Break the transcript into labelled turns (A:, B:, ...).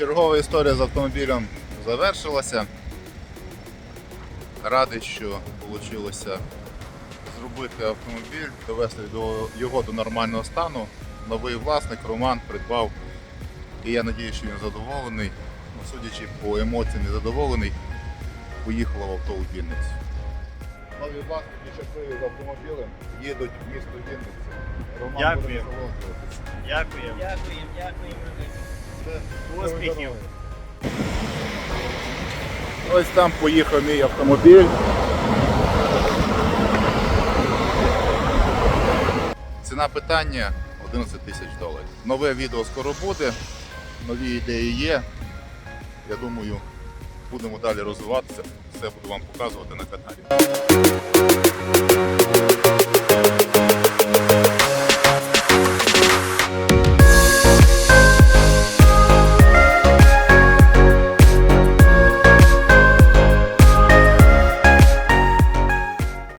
A: Чергова історія з автомобілем завершилася. Радий, що вийшло зробити автомобіль, довести до- його до нормального стану. Новий власник Роман придбав. І я сподіваюся, що він задоволений. Ну, судячи по емоціям, незадоволений, поїхала в авто у Вінницю. Нові власники щасливі з автомобілем їдуть в місто Вінниця. Роман
B: Дякую.
A: буде насолоджуватися.
C: Дякуємо, дякуємо.
B: Успіхів.
A: Ось там поїхав мій автомобіль. Ціна питання 11 тисяч доларів. Нове відео скоро буде, нові ідеї є. Я думаю, будемо далі розвиватися. Все буду вам показувати на каналі.